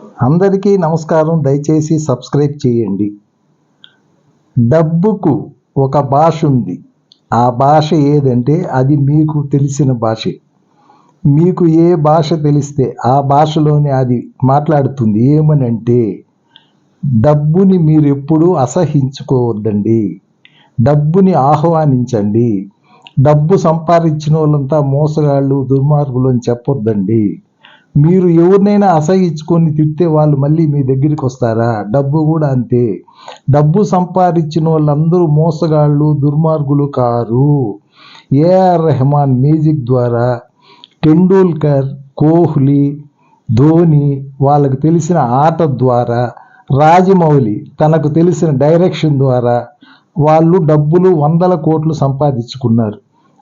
అందరికీ నమస్కారం. దయచేసి సబ్స్క్రైబ్ చేయండి. డబ్బుకు ఒక భాష ఉంది. ఆ భాష ఏదంటే అది మీకు తెలిసిన భాషే. మీకు ఏ భాష తెలిస్తే ఆ భాషలోనే అది మాట్లాడుతుంది. ఏమనంటే డబ్బుని మీరు ఎప్పుడూ అసహించుకోవద్దండి. డబ్బుని ఆహ్వానించండి. డబ్బు సంపాదించిన వాళ్ళంతా మోసగాళ్ళు దుర్మార్గులు అని చెప్పొద్దండి. మీరు ఎవరినైనా అసహించుకొని తిట్టే వాళ్ళు మళ్ళీ మీ దగ్గరికి వస్తారా? డబ్బు కూడా అంతే. డబ్బు సంపాదించిన వాళ్ళందరూ మోసగాళ్ళు దుర్మార్గులు కారు. ఏఆర్ రెహమాన్ మ్యూజిక్ ద్వారా టెండూల్కర్ కోహ్లీ ధోని వాళ్ళకు తెలిసిన ఆట ద్వారా రాజమౌళి తనకు తెలిసిన డైరెక్షన్ ద్వారా వాళ్ళు డబ్బులు వందల కోట్లు సంపాదించుకున్నారు.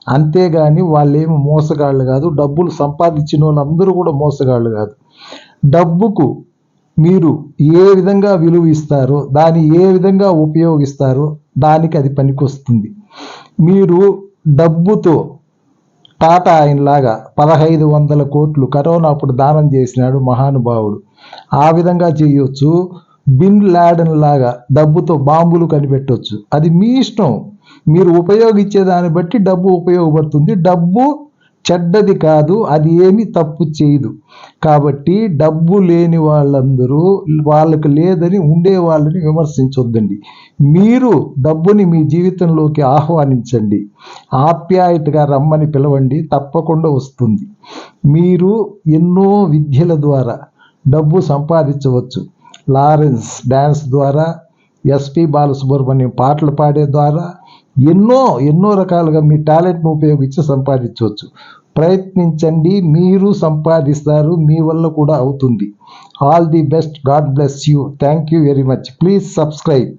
అంతేగాని వాళ్ళేమి మోసగాళ్ళు కాదు డబ్బులు సంపాదించిన వాళ్ళందరూ కూడా మోసగాళ్ళు కాదు. డబ్బుకు మీరు ఏ విధంగా విలువ ఇస్తారో దాన్ని ఏ విధంగా ఉపయోగిస్తారో దానికి అది పనికొస్తుంది. మీరు డబ్బుతో టాటా ఆయనలాగా పదహైదు వందల కోట్లు కరోనా అప్పుడు దానం చేసినాడు మహానుభావుడు. ఆ విధంగా చేయొచ్చు. బిన్ లాడన్ లాగా డబ్బుతో బాంబులు కనిపెట్టవచ్చు అది మీ ఇష్టం. మీరు ఉపయోగించే దాన్ని బట్టి డబ్బు ఉపయోగపడుతుంది. డబ్బు చెడ్డది కాదు అది ఏమి తప్పు చేయదు. కాబట్టి డబ్బు లేని వాళ్ళందరూ వాళ్ళకి లేదని ఉండే వాళ్ళని విమర్శించొద్దండి. మీరు డబ్బుని మీ జీవితంలోకి ఆహ్వానించండి. ఆప్యాయతగా రమ్మని పిలవండి తప్పకుండా వస్తుంది. మీరు ఎన్నో విద్యల ద్వారా డబ్బు సంపాదించవచ్చు. లారెన్స్ డ్యాన్స్ ద్వారా ఎస్పి బాలసుబ్రహ్మణ్యం పాటలు పాడే ద్వారా ఎన్నో ఎన్నో రకాలుగా మీ టాలెంట్ను ఉపయోగించి సంపాదించవచ్చు. ప్రయత్నించండి మీరు సంపాదిస్తారు మీ వల్ల కూడా అవుతుంది. All the best. God bless you. Thank you very much. Please subscribe.